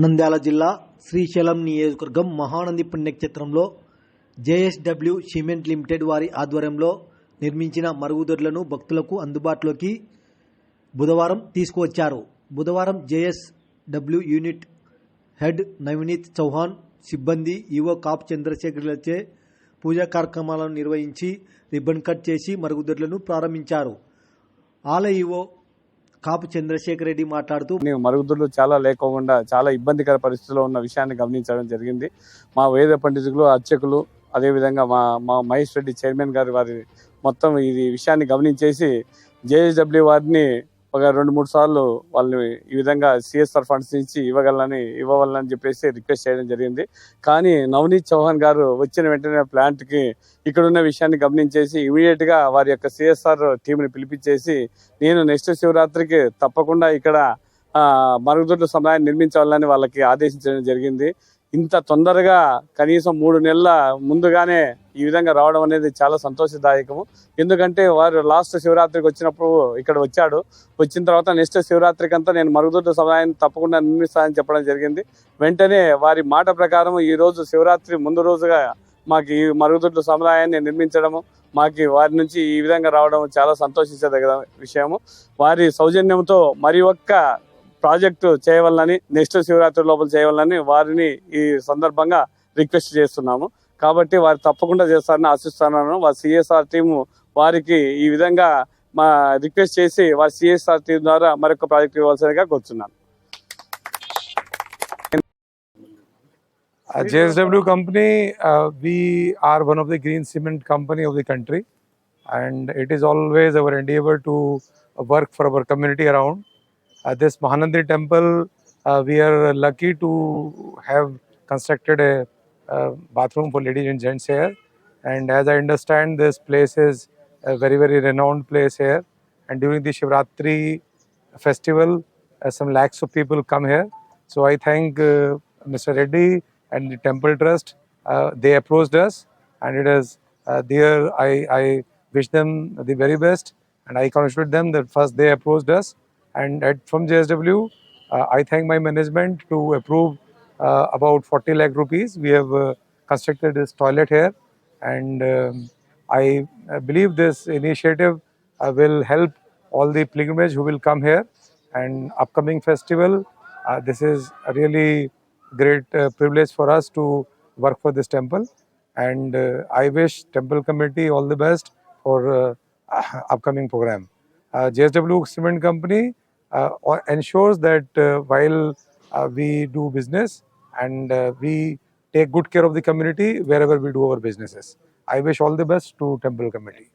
నంద్యాల జిల్లా శ్రీశైలం నియోజకవర్గం మహానంది పుణ్యక్షేత్రంలో జేఎస్డబ్ల్యూ సిమెంట్ లిమిటెడ్ వారి ఆధ్వర్యంలో నిర్మించిన మరుగుదొడ్లను భక్తులకు అందుబాటులోకి బుధవారం తీసుకువచ్చారు. బుధవారం JSW unit head Navneet Chauhan సిబ్బంది ఈవో కాప్ చంద్రశేఖర్లచే పూజా కార్యక్రమాలను నిర్వహించి రిబ్బన్ కట్ చేసి మరుగుదొడ్లను ప్రారంభించారు. ఆలయ ఈవో కాపు చంద్రశేఖర్ రెడ్డి మాట్లాడుతూ మేము మరుగుదొడ్లు చాలా లేకోకుండా చాలా ఇబ్బందికర పరిస్థితిలో ఉన్న విషయాన్ని గమనించడం జరిగింది. మా వేద పండితులు అర్చకులు అదేవిధంగా మా మా మహేష్ రెడ్డి చైర్మన్ గారి వారి మొత్తం ఇది విషయాన్ని గమనించేసి జేఎస్డబ్ల్యూ వారిని ఒక రెండు మూడు సార్లు వాళ్ళని ఈ విధంగా సిఎస్ఆర్ ఫండ్స్ నుంచి ఇవ్వగలని ఇవ్వవాలని చెప్పేసి రిక్వెస్ట్ చేయడం జరిగింది. కానీ నవనీత్ చౌహాన్ గారు వచ్చిన వెంటనే ప్లాంట్కి ఇక్కడున్న విషయాన్ని గమనించేసి ఇమీడియట్గా వారి యొక్క సిఎస్ఆర్ టీంని పిలిపించేసి నేను నెక్స్ట్ శివరాత్రికి తప్పకుండా ఇక్కడ మరుగుదొడ్ల సమయాన్ని నిర్మించాలని వాళ్ళకి ఆదేశించడం జరిగింది. ఇంత తొందరగా కనీసం మూడు నెలల ముందుగానే ఈ విధంగా రావడం అనేది చాలా సంతోషదాయకము. ఎందుకంటే వారు లాస్ట్ శివరాత్రికి వచ్చినప్పుడు ఇక్కడ వచ్చాడు. వచ్చిన తర్వాత నెక్స్ట్ శివరాత్రికి అంతా నేను మరుగుదొడ్ల సమయాన్ని తప్పకుండా నిర్మిస్తానని చెప్పడం జరిగింది. వెంటనే వారి మాట ప్రకారం ఈ రోజు శివరాత్రి ముందు రోజుగా మాకు ఈ మరుగుదొడ్ల సముదాయాన్ని నిర్మించడము మాకు వారి నుంచి ఈ విధంగా రావడం చాలా సంతోషించదగిన విషయము. వారి సౌజన్యంతో మరి ఒక్క ప్రాజెక్టు చేయవాలని నెక్స్ట్ శివరాత్రి లోపల చేయవాలని వారిని ఈ సందర్భంగా రిక్వెస్ట్ చేస్తున్నాము. కాబట్టి వారు తప్పకుండా చేస్తారని ఆశిస్తున్నాను. వారి సిఎస్ఆర్ టీము వారికి ఈ విధంగా మా రిక్వెస్ట్ చేసి వారి సిఎస్ఆర్ టీం ద్వారా మరొక ప్రాజెక్ట్ ఇవ్వాల్సిందిగా కోరుతున్నాను Uh, JSW company, uh, we are one of the green cement company of the country, and it is always our endeavor to work for our community around. Uh, this Mahanandi temple, uh, we are lucky to have constructed a, uh bathroom for ladies and gents here. And as I understand, this place is a very very renowned place here. And during the Shivratri festival, uh, some lakhs of people come here. So I thank uh, Mr. Reddy and the temple trust uh, they approached us and it is uh, there I, I wish them the very best and i congratulate them that first they approached us and at, from jsw uh, i thank my management to approve uh, about 40 lakh rupees. We have uh, constructed this toilet here. And um, i uh, believe this initiative uh, will help all the pilgrimage who will come here. And upcoming festival uh, this is a really great uh, privilege for us to work for this temple. And uh, i wish temple committee all the best for uh, upcoming program. Uh, jsw cement company uh, ensures that uh, while uh, we do business and uh, we take good care of the community wherever we do our businesses. I wish all the best to temple committee